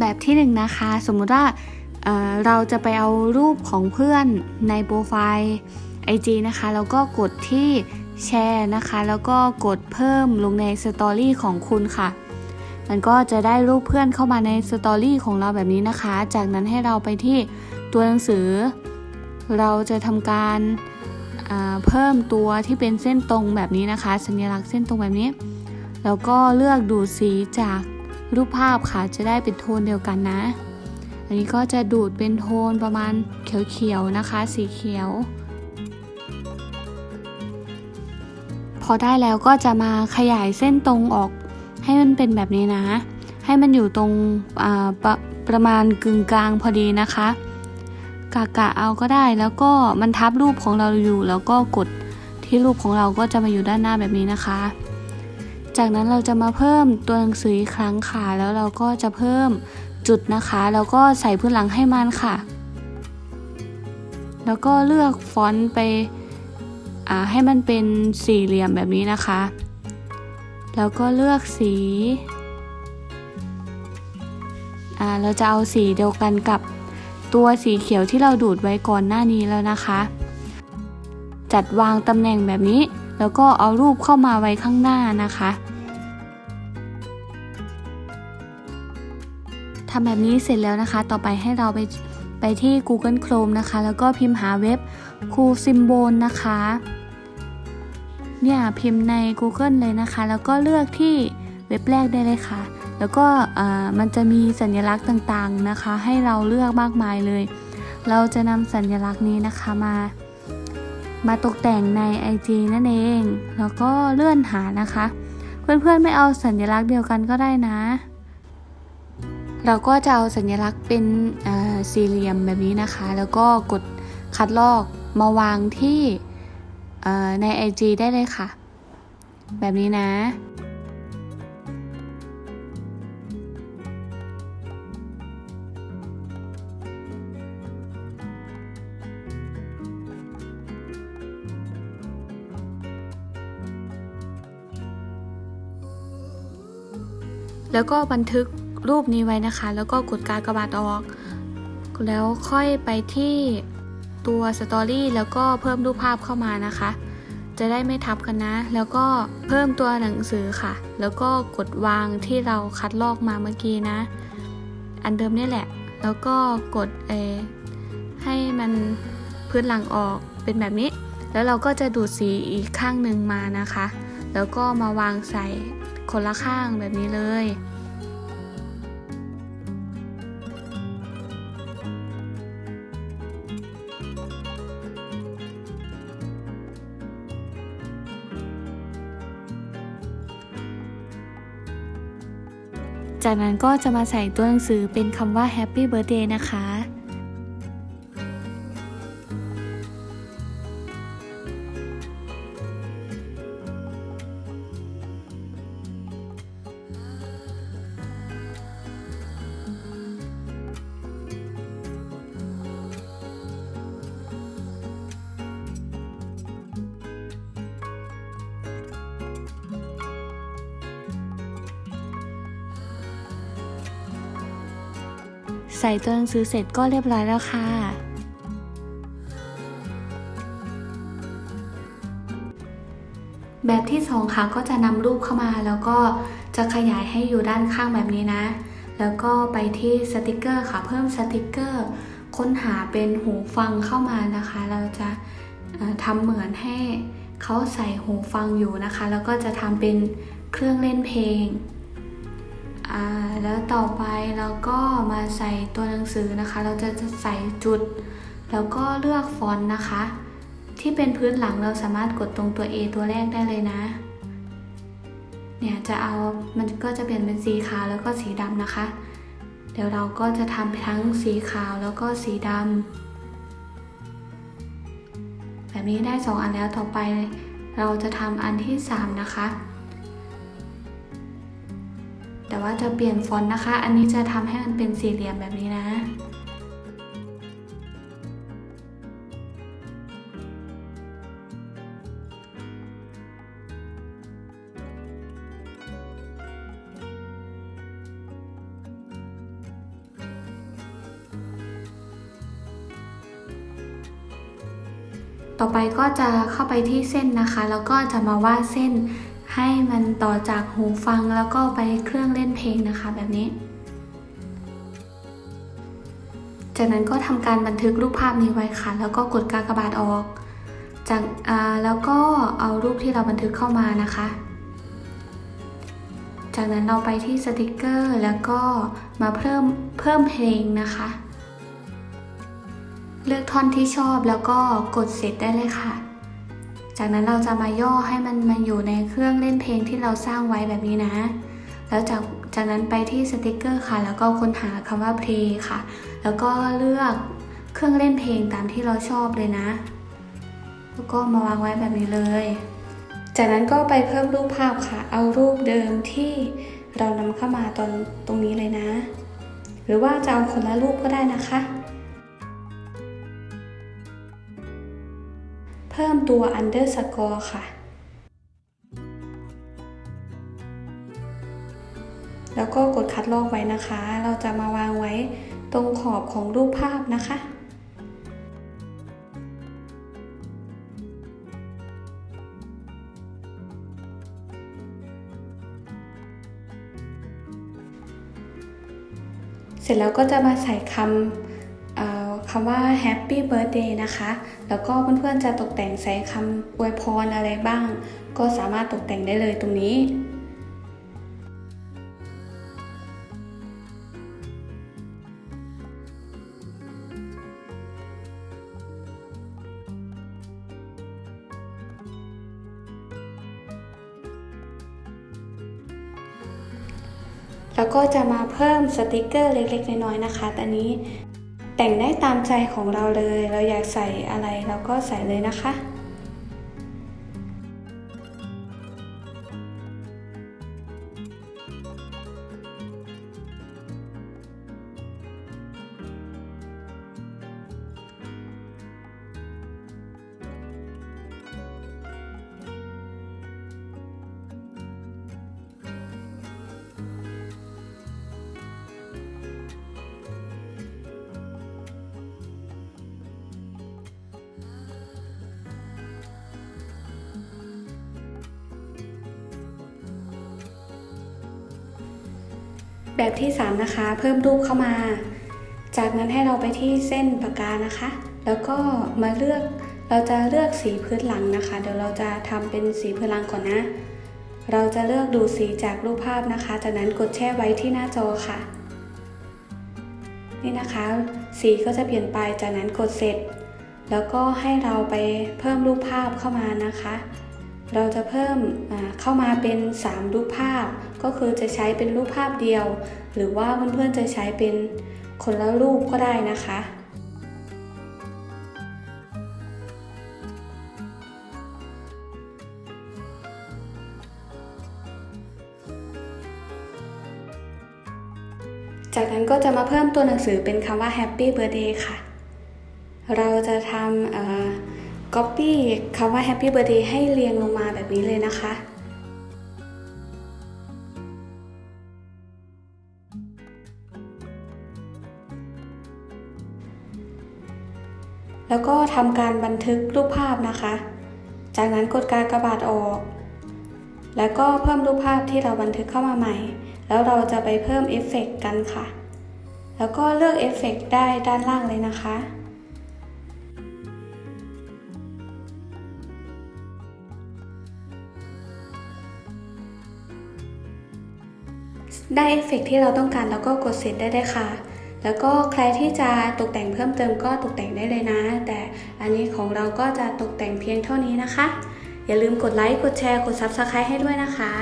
แบบที่หนึ่งนะคะ สมมุติว่าเเราจะไปเอารูปของเพื่อนในโปรไฟล์ IG นะคะ แล้วก็กดที่แชร์นะคะ แล้วก็กดเพิ่มลงในสตอรี่ของคุณค่ะ มันก็จะได้รูปเพื่อนเข้ามาในสตอรี่ของเราแบบนี้นะคะ จากนั้นให้เราไปที่ตัวหนังสือ เราจะทำการอ่าเพิ่มตัวที่เป็นเส้นตรงแบบนี้นะคะ สัญลักษณ์เส้นตรงแบบนี้ แล้วก็เลือกดูสีจาก รูปภาพค่ะจะได้เป็นโทนเดียวกันนะ อันนี้ก็จะดูดเป็นโทนประมาณเขียวๆนะคะ สีเขียว พอได้แล้วก็จะมาขยายเส้นตรงออกให้มันเป็นแบบนี้นะ ให้มันอยู่ตรงประประมาณกึ่งกลางพอดีนะคะกะกะเอาก็ได้แล้วก็มันทับรูปของเราอยู่ แล้วก็กดที่รูปของเราก็จะมาอยู่ด้านหน้าแบบนี้นะคะ จากนั้นเราจะมาเพิ่มตัวหนังสืออีกครั้งค่ะ แล้วเราก็จะเพิ่มจุดนะคะ แล้วก็ใส่พื้นหลังให้มันค่ะ แล้วก็เลือกฟอนต์ไปให้มันเป็นสี่เหลี่ยมแบบนี้นะคะ แล้วก็เลือกสีเราจะเอาสีเดียวกันกับตัวสีเขียวที่เราดูดไว้ก่อนหน้านี้แล้วนะคะ จัดวางตำแหน่งแบบนี้ แล้วก็เอารูปเข้ามาไว้ข้างหน้านะคะทำแบบนี้เสร็จแล้วนะคะ ต่อไปให้เราไปไปที่ Google Chrome นะคะ แล้วก็พิมพ์หาเว็บคูซิมโบนนะคะ เนี่ยพิมพ์ใน Google เลยนะคะ แล้วก็เลือกที่เว็บแรกได้เลยค่ะ แล้วก็มันจะมีสัญลักษณ์ต่างๆนะคะ ให้เราเลือกมากมายเลย เราจะนำสัญลักษณ์นี้นะคะมา มาตกแต่งใน IG นั่นเอง แล้วก็เลื่อนหานะคะ เพื่อนๆไม่เอาสัญลักษณ์เดียวกันก็ได้นะ เราก็จะเอาสัญลักษณ์เป็นสี่เหลี่ยมแบบนี้นะคะ แล้วก็กดคัดลอกมาวางที่เอ่อใน IG ได้เลยค่ะ แบบนี้นะ แล้วก็บันทึกรูปนี้ไว้นะคะ แล้วก็กดการกระบาดออก แล้วค่อยไปที่ตัวสตอรี่แล้วก็เพิ่มรูปภาพเข้ามานะคะ จะได้ไม่ทับกันนะ แล้วก็เพิ่มตัวหนังสือค่ะ แล้วก็กดวางที่เราคัดลอกมาเมื่อกี้นะ อันเดิมนี่แหละ แล้วก็กดเอให้มันพื้นหลังออกเป็นแบบนี้ แล้วเราก็จะดูดสีอีกข้างหนึ่งมานะคะ แล้วก็มาวางใส่คนละข้างแบบนี้เลยจากนั้นก็จะมาใส่ตัวหนังสือเป็นคำว่า Happy Birthday นะคะ ใส่ตัวหนังสือเสร็จก็เรียบร้อยแล้วค่ะ แบบที่สองค่ะก็จะนำรูปเข้ามาแล้วก็จะขยายให้อยู่ด้านข้างแบบนี้นะ แล้วก็ไปที่สติกเกอร์ค่ะเพิ่มสติกเกอร์ ค้นหาเป็นหูฟังเข้ามานะคะ เราจะทำเหมือนให้เขาใส่หูฟังอยู่นะคะ แล้วก็จะทำเป็นเครื่องเล่นเพลง อ่าแล้วต่อไปเราก็มาใส่ตัวหนังสือนะคะ เราจะจะใส่จุด แล้วก็เลือกฟอนต์นะคะ ที่เป็นพื้นหลังเราสามารถกดตรงตัว A ตัวแรกได้เลยนะ เนี่ยจะเอามันก็จะเปลี่ยนเป็นสีขาวแล้วก็สีดำนะคะ เดี๋ยวเราก็จะทำทั้งสีขาวแล้วก็สีดำแบบนี้ได้สองอันแล้วต่อไป เราจะทำอันที่สามนะคะ แต่ว่าจะเปลี่ยนฟอนต์นะคะ อันนี้จะทำให้มันเป็นสี่เหลี่ยมแบบนี้นะ ต่อไปก็จะเข้าไปที่เส้นนะคะ แล้วก็จะมาวาดเส้น ให้มันต่อจากหูฟังแล้วก็ไปเครื่องเล่นเพลงนะคะแบบนี้ จากนั้นก็ทำการบันทึกรูปภาพนี้ไว้ค่ะ แล้วก็กดกากบาทออก จากแล้วก็เอารูปที่เราบันทึกเข้ามานะคะ จากนั้นเราไปที่สติกเกอร์แล้วก็มาเพิ่มเพิ่มเพลงนะคะ เลือกท่อนที่ชอบแล้วก็กดเสร็จได้เลยค่ะ จากนั้นเราจะมาย่อให้มันมาอยู่ในเครื่องเล่นเพลงที่เราสร้างไว้แบบนี้นะ แล้วจากจากนั้นไปที่สติกเกอร์ค่ะ แล้วก็ค้นหาคำว่าเพลงค่ะ แล้วก็เลือกเครื่องเล่นเพลงตามที่เราชอบเลยนะ แล้วก็มาวางไว้แบบนี้เลย จากนั้นก็ไปเพิ่มรูปภาพค่ะ เอารูปเดิมที่เรานำเข้ามาตอนตรงนี้เลยนะ หรือว่าจะเอาคนละรูปก็ได้นะคะ ตัว underscore ค่ะ แล้วก็กดคัดลอกไว้นะคะ เราจะมาวางไว้ตรงขอบของรูปภาพนะคะ เสร็จแล้วก็จะมาใส่คำ คำว่า Happy Birthday นะคะ แล้วก็เพื่อนๆจะตกแต่งใส่คำอวยพรอะไรบ้าง ก็สามารถตกแต่งได้เลยตรงนี้แล้วก็จะมาเพิ่มสติกเกอร์เล็กๆ น้อยๆนะคะแต่นี้ แต่งได้ตามใจของเราเลย เราอยากใส่อะไรเราก็ใส่เลยนะคะ แบบที่ 3 นะคะ เพิ่มรูปเข้ามา จากนั้นให้เราไปที่เส้นปากกานะคะ แล้วก็มาเลือกเราจะเลือกสีพื้นหลังนะคะ เดี๋ยวเราจะทำเป็นสีพื้นหลังก่อนนะ เราจะเลือกดูสีจากรูปภาพนะคะ จากนั้นกดแช่ไว้ที่หน้าจอค่ะ นี่นะคะ สีก็จะเปลี่ยนไปจากนั้นกดเสร็จ แล้วก็ให้เราไปเพิ่มรูปภาพเข้ามานะคะ เราจะเพิ่มเข้ามาเป็น 3 รูปภาพ ก็คือจะใช้เป็นรูปภาพเดียว หรือว่าเพื่อนๆจะใช้เป็นคนละรูปก็ได้นะคะจากนั้นก็จะมาเพิ่มตัวหนังสือเป็นคำว่า Happy Birthday ค่ะ เราจะทำ copy คำว่า Happy Birthday ให้เรียงลงมาแบบนี้เลยนะคะ แล้วก็ทำการบันทึกรูปภาพนะคะ จากนั้นกดการกระบาดออก แล้วก็เพิ่มรูปภาพที่เราบันทึกเข้ามาใหม่ แล้วเราจะไปเพิ่มเอฟเฟกต์กันค่ะ แล้วก็เลือกเอฟเฟกต์ได้ด้านล่างเลยนะคะได้เอฟเฟกต์ที่เราต้องการแล้วก็กดเสร็จได้เลยค่ะ แล้วก็ใครที่จะตกแต่งเพิ่มเติมก็ตกแต่งได้เลยนะ แต่อันนี้ของเราก็จะตกแต่งเพียงเท่านี้นะคะ อย่าลืมกดไลค์ กดแชร์ กด Subscribe ให้ด้วยนะคะ